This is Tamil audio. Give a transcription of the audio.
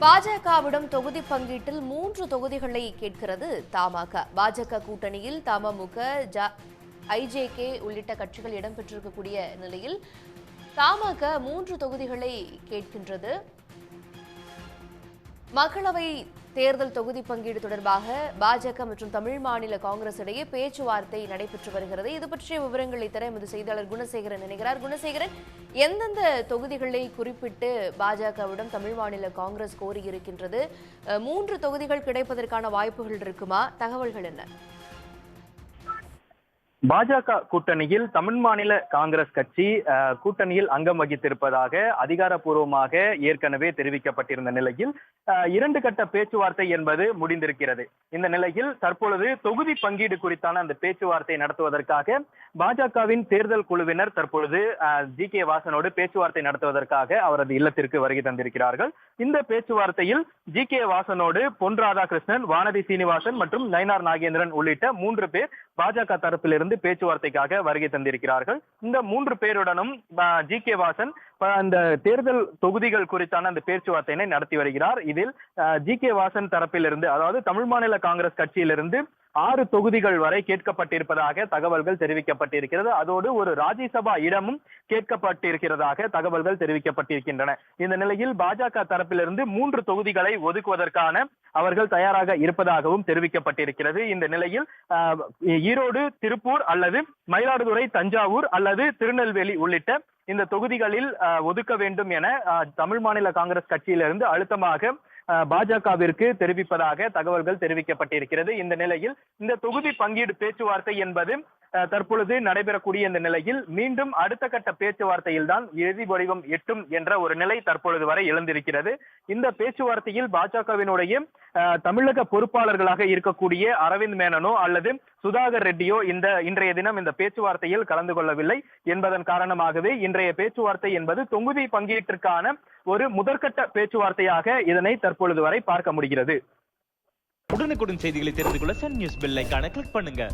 பாஜகவிடம் தொகுதி பங்கீட்டில் மூன்று தொகுதிகளை கேட்கிறது தமாக. பாஜக கூட்டணியில் தமமுக ஜ- ஐஜேகே உள்ளிட்ட கட்சிகள் இடம்பெற்றிருக்கக்கூடிய நிலையில் தமாக மூன்று தொகுதிகளை கேட்கின்றது. மக்களவை தேர்தல் தொகுதி பங்கீடு தொடர்பாக பாஜக மற்றும் தமிழ் மாநில காங்கிரஸ் இடையே பேச்சுவார்த்தை நடைபெற்று வருகிறது. இது பற்றிய விவரங்களை தர எமது செய்தியாளர் குணசேகரன் நினைக்கிறார் குணசேகரன் எந்தெந்த தொகுதிகளை குறிப்பிட்டு பாஜகவிடம் தமிழ் மாநில காங்கிரஸ் கோரியிருக்கின்றது? மூன்று தொகுதிகள் கிடைப்பதற்கான வாய்ப்புகள் இருக்குமா? தகவல்கள் என்ன? பாஜக கூட்டணியில் தமிழ் மாநில காங்கிரஸ் கட்சி கூட்டணியில் அங்கம் வகித்திருப்பதாக அதிகாரப்பூர்வமாக ஏற்கனவே தெரிவிக்கப்பட்டிருந்த நிலையில் இரண்டு கட்ட பேச்சுவார்த்தை என்பது முடிந்திருக்கிறது. இந்த நிலையில் தற்பொழுது தொகுதி பங்கீடு குறித்தான அந்த பேச்சுவார்த்தை நடத்துவதற்காக பாஜகவின் தேர்தல் குழுவினர் தற்பொழுது ஜி. கே. வாசனோடு பேச்சுவார்த்தை நடத்துவதற்காக அவரது இல்லத்திற்கு வருகை தந்திருக்கிறார்கள். இந்த பேச்சுவார்த்தையில் ஜி. கே. வாசனோடு பொன் ராதாகிருஷ்ணன் வானதி சீனிவாசன் மற்றும் நயனார் நாகேந்திரன் உள்ளிட்ட மூன்று பேர் பாஜக தரப்பிலிருந்து பேச்சுவார்த்தைக்காக வருகை தந்திருக்கிறார்கள். இந்த மூன்று பேருடனும் ஜி கே வாசன் அந்த தேர்தல் தொகுதிகள் குறித்தான அந்த பேச்சுவார்த்தையினை நடத்தி வருகிறார். இதில் ஜி கே வாசன் தரப்பிலிருந்து அதாவது தமிழ் மாநில காங்கிரஸ் கட்சியிலிருந்து ஆறு தொகுதிகள் வரை கேட்கப்பட்டிருப்பதாக தகவல்கள் தெரிவிக்கப்பட்டிருக்கிறது. அதோடு ஒரு ராஜ்யசபா இடமும் கேட்கப்பட்டிருக்கிறதாக தகவல்கள் தெரிவிக்கப்பட்டிருக்கின்றன. இந்த நிலையில் பாஜக தரப்பிலிருந்து மூன்று தொகுதிகளை ஒதுக்குவதற்கான அவர்கள் தயாராக இருப்பதாகவும் தெரிவிக்கப்பட்டிருக்கிறது. இந்த நிலையில் ஆஹ், ஈரோடு திருப்பூர் அல்லது மயிலாடுதுறை தஞ்சாவூர் அல்லது திருநெல்வேலி உள்ளிட்ட இந்த தொகுதிகளில் ஒதுக்க வேண்டும் என தமிழ் மாநில காங்கிரஸ் கட்சியிலிருந்து அழுத்தமாக பாஜகவிற்கு தெரிவிப்பதாக தகவல்கள் தெரிவிக்கப்பட்டிருக்கிறது. இந்த நிலையில் இந்த தொகுதி பங்கீடு பேச்சுவார்த்தை என்பது தற்பொழுது நடைபெறக்கூடிய இந்த நிலையில் மீண்டும் அடுத்த கட்ட பேச்சுவார்த்தையில் தான் இறுதி வடிவம் எட்டும் என்ற ஒரு நிலை தற்பொழுது வரை எழுந்திருக்கிறது. இந்த பேச்சுவார்த்தையில் பாஜகவினுடைய தமிழக பொறுப்பாளர்களாக இருக்கக்கூடிய அரவிந்த் மேனனோ அல்லது சுதாகர் ரெட்டியோ இந்த இன்றைய தினம் இந்த பேச்சுவார்த்தையில் கலந்து கொள்ளவில்லை என்பதன் காரணமாகவே இன்றைய பேச்சுவார்த்தை என்பது தொகுதி பங்கீட்டிற்கான ஒரு முதற்கட்ட பேச்சுவார்த்தையாக இதனை தற்பொழுது வரை பார்க்க முடிகிறது. உடனுக்குடன் செய்திகளை தெரிந்து கொள்ள சன் நியூஸ் பெல் கிளிக் பண்ணுங்க.